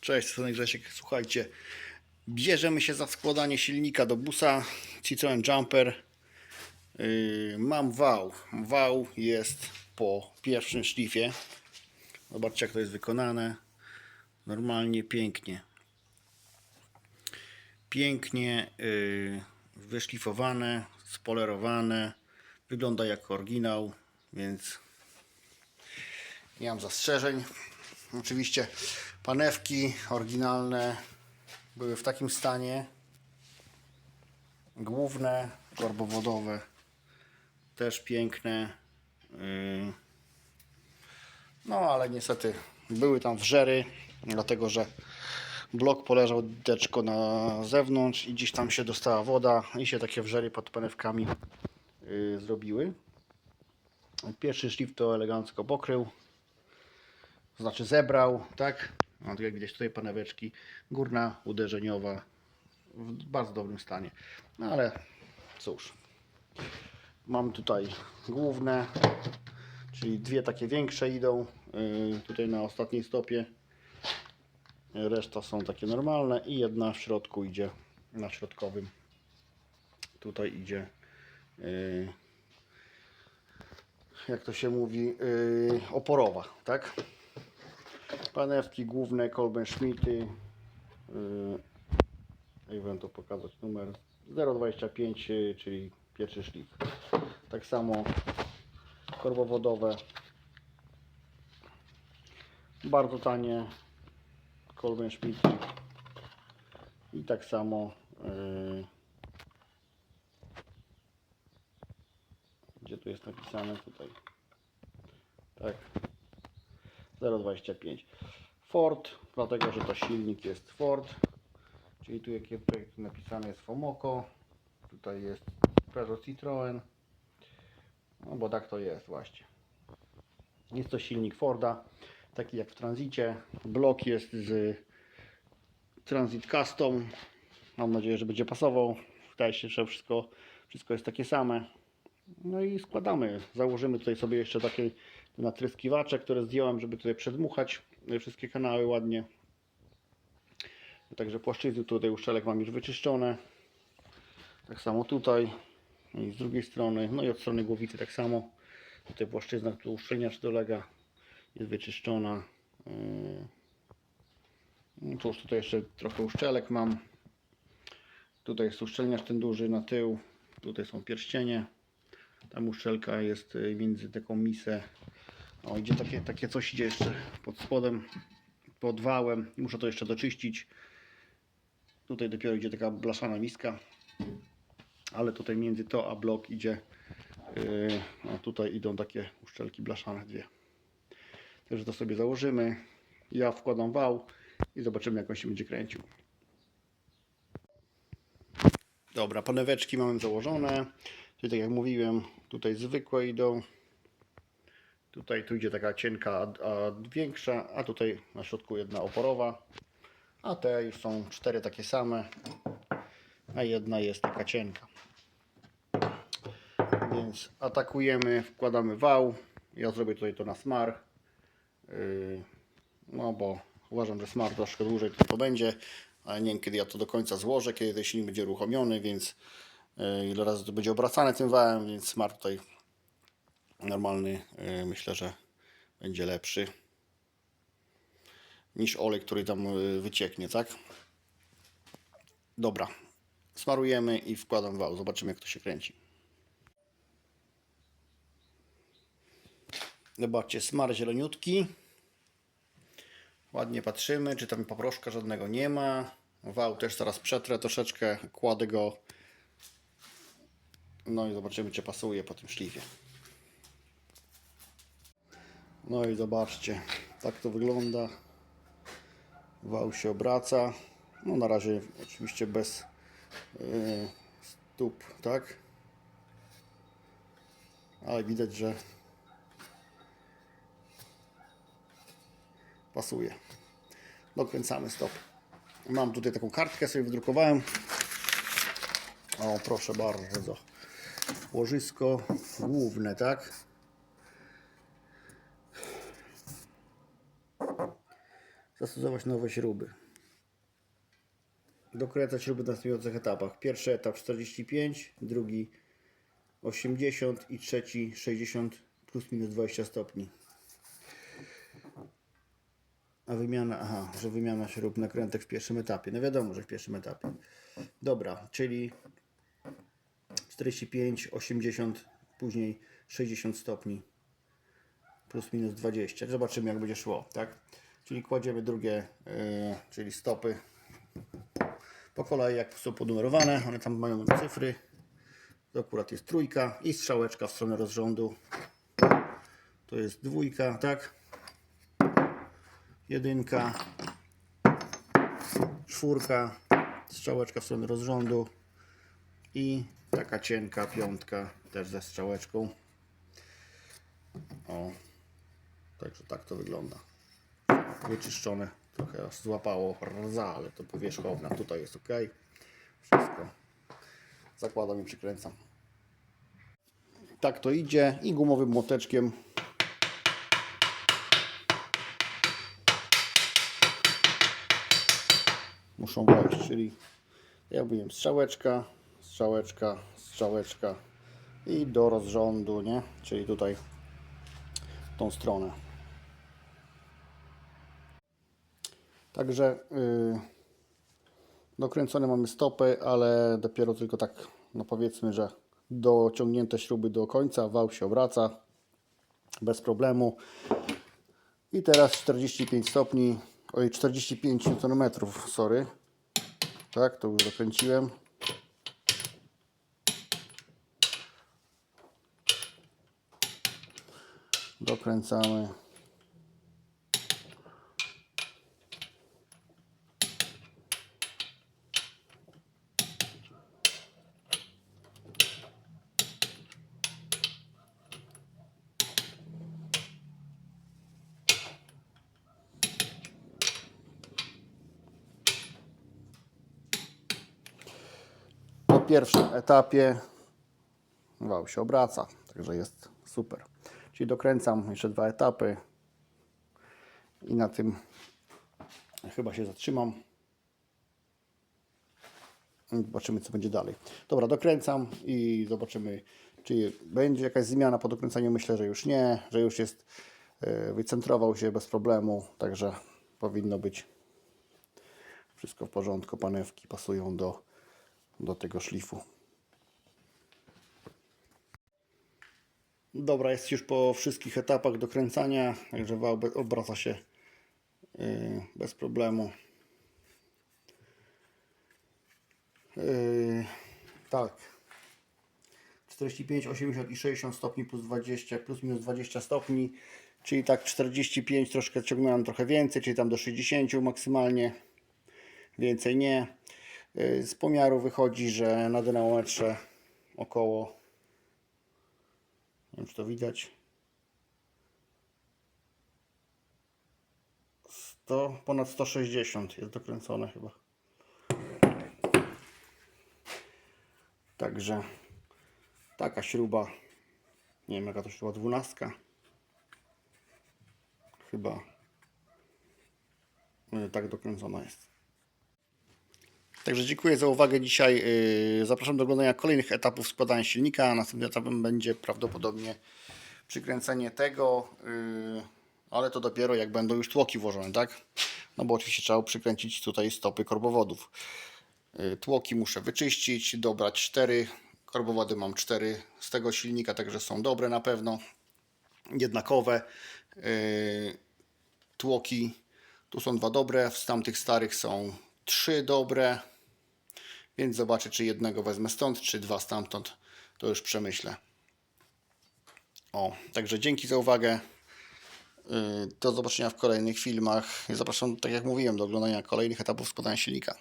Cześć, Słony Grzesiek. Słuchajcie, bierzemy się za składanie silnika do busa Citroen Jumper. Yy, mam wał. Wał jest po pierwszym szlifie. Zobaczcie jak to jest wykonane. Normalnie, pięknie. Pięknie yy, wyszlifowane, spolerowane. Wygląda jak oryginał, więc nie mam zastrzeżeń. Oczywiście panewki oryginalne były w takim stanie. Główne, korbowodowe też piękne. Yy. No ale niestety były tam wrzery, dlatego że blok poleżał deczko na zewnątrz i gdzieś tam się dostała woda i się takie wrzery pod panewkami yy, zrobiły. Pierwszy szlif to elegancko pokrył znaczy zebrał, tak? No, tak jak widać tutaj paneweczki, górna, uderzeniowa, w bardzo dobrym stanie. No ale cóż, mam tutaj główne, czyli dwie takie większe idą, yy, tutaj na ostatniej stopie. Reszta są takie normalne i jedna w środku idzie na środkowym. Tutaj idzie yy, jak to się mówi, yy, oporowa, tak? Panewki główne Kolben Schmidty. Yy, jak wam to pokazać numer 025, yy, czyli pierwszy szlif. Tak samo korbowodowe. Bardzo tanie Kolben Schmidty. I tak samo yy, gdzie tu jest napisane tutaj tak 0,25 Ford, dlatego że to silnik jest Ford. Czyli tu jakie napisane jest Fomoco. Tutaj jest Peugeot Citroen. No bo tak to jest właśnie. Jest to silnik Forda taki jak w Transicie blok jest z Transit Custom. Mam nadzieję, że będzie pasował. Wydaje się, że wszystko, wszystko jest takie same no i składamy. Założymy tutaj sobie jeszcze takie natryskiwacze, które zdjąłem, żeby tutaj przedmuchać wszystkie kanały ładnie. Także płaszczyzny tutaj uszczelek mam już wyczyszczone. Tak samo tutaj i z drugiej strony, no i od strony głowicy tak samo. Tutaj płaszczyzna, tu uszczelniacz dolega, jest wyczyszczona. Yy. No już tutaj jeszcze trochę uszczelek mam. Tutaj jest uszczelniacz ten duży na tył. Tutaj są pierścienie. Tam uszczelka jest y, między taką misę. O, idzie takie, takie coś idzie jeszcze pod spodem, pod wałem. Muszę to jeszcze doczyścić. Tutaj dopiero idzie taka blaszana miska. Ale tutaj między to a blok idzie. Yy, a tutaj idą takie uszczelki blaszane dwie. Także to sobie założymy. Ja wkładam wał i zobaczymy jak on się będzie kręcił. Dobra, paneweczki mamy założone. Czyli tak jak mówiłem, tutaj zwykłe idą. Tutaj tu idzie taka cienka, a, większa, a tutaj na środku jedna oporowa. A te już są cztery takie same, a jedna jest taka cienka. Więc atakujemy, wkładamy wał. Ja zrobię tutaj to na smar. Yy, no bo uważam, że smar troszkę dłużej to będzie, ale nie wiem kiedy ja to do końca złożę, kiedy ten silnik będzie uruchomiony, więc ile razy to będzie obracane tym wałem, więc smar tutaj normalny e, myślę, że będzie lepszy niż olej, który tam e, wycieknie, tak? Dobra, smarujemy i wkładam wał, zobaczymy jak to się kręci. Zobaczcie, smar zieloniutki. Ładnie patrzymy, czy tam poproszka żadnego nie ma. Wał też zaraz przetrę troszeczkę, kładę go. No i zobaczymy, czy pasuje po tym szlifie. No i zobaczcie, tak to wygląda. Wał się obraca. No na razie oczywiście bez yy, stóp, tak? Ale widać, że pasuje. Dokręcamy stop. Mam tutaj taką kartkę, sobie wydrukowałem. O, proszę bardzo. Łożysko główne, tak? zastosować nowe śruby. Dokręcać śruby w następujących etapach. Pierwszy etap 45, drugi 80 i trzeci 60 plus minus 20 stopni. A wymiana, aha, że wymiana śrub nakrętek w pierwszym etapie. No wiadomo, że w pierwszym etapie. Dobra, czyli 45, 80, później 60 stopni plus minus 20. Zobaczymy jak będzie szło, tak? Czyli kładziemy drugie, yy, czyli stopy po kolei, jak są ponumerowane. One tam mają cyfry. To akurat jest trójka i strzałeczka w stronę rozrządu. To jest dwójka, tak? Jedynka, czwórka, strzałeczka w stronę rozrządu i taka cienka piątka też ze strzałeczką. O, także tak to wygląda. Wyczyszczone, trochę złapało rdza, ale to powierzchowna. Tutaj jest ok. Wszystko. Zakładam i przykręcam. Tak to idzie i gumowym młoteczkiem muszą wejść, czyli ja mówiłem strzałeczka, strzałeczka, strzałeczka i do rozrządu, nie? Czyli tutaj tą stronę. Także yy, dokręcone mamy stopy, ale dopiero tylko tak, no powiedzmy, że dociągnięte śruby do końca, wał się obraca bez problemu. I teraz 45 stopni, oj 45 Nm, sorry. Tak, to już dokręciłem. Dokręcamy. Po pierwszym etapie wał się obraca, także jest super. Czyli dokręcam jeszcze dwa etapy i na tym chyba się zatrzymam. Zobaczymy, co będzie dalej. Dobra, dokręcam i zobaczymy, czy będzie jakaś zmiana po dokręcaniu. Myślę, że już nie, że już jest, e, wycentrował się bez problemu, także powinno być wszystko w porządku. Panewki pasują do, do tego szlifu. Dobra, jest już po wszystkich etapach dokręcania, także wał obraca się yy, bez problemu. Yy, tak. 45, 80 i 60 stopni plus 20, plus minus 20 stopni, czyli tak 45 troszkę ciągnąłem trochę więcej, czyli tam do 60 maksymalnie, więcej nie. Yy, z pomiaru wychodzi, że na dynamometrze około wiem, czy to widać. 100, ponad 160 jest dokręcone chyba. Także taka śruba, nie wiem jaka to śruba, 12. Chyba y, tak dokręcona jest. Także dziękuję za uwagę dzisiaj. Yy, Zapraszam do oglądania kolejnych etapów składania silnika. Następnym etapem będzie prawdopodobnie przykręcenie tego, yy, ale to dopiero jak będą już tłoki włożone, tak? No bo oczywiście trzeba przykręcić tutaj stopy korbowodów. Yy, Tłoki muszę wyczyścić, dobrać cztery. Korbowody mam cztery z tego silnika, także są dobre na pewno. Jednakowe. Tłoki tu są dwa dobre, z tamtych starych są trzy dobre. Więc zobaczę, czy jednego wezmę stąd, czy dwa stamtąd. To już przemyślę. O, także dzięki za uwagę. Yy, Do zobaczenia w kolejnych filmach. Zapraszam, tak jak mówiłem, do oglądania kolejnych etapów składania silnika.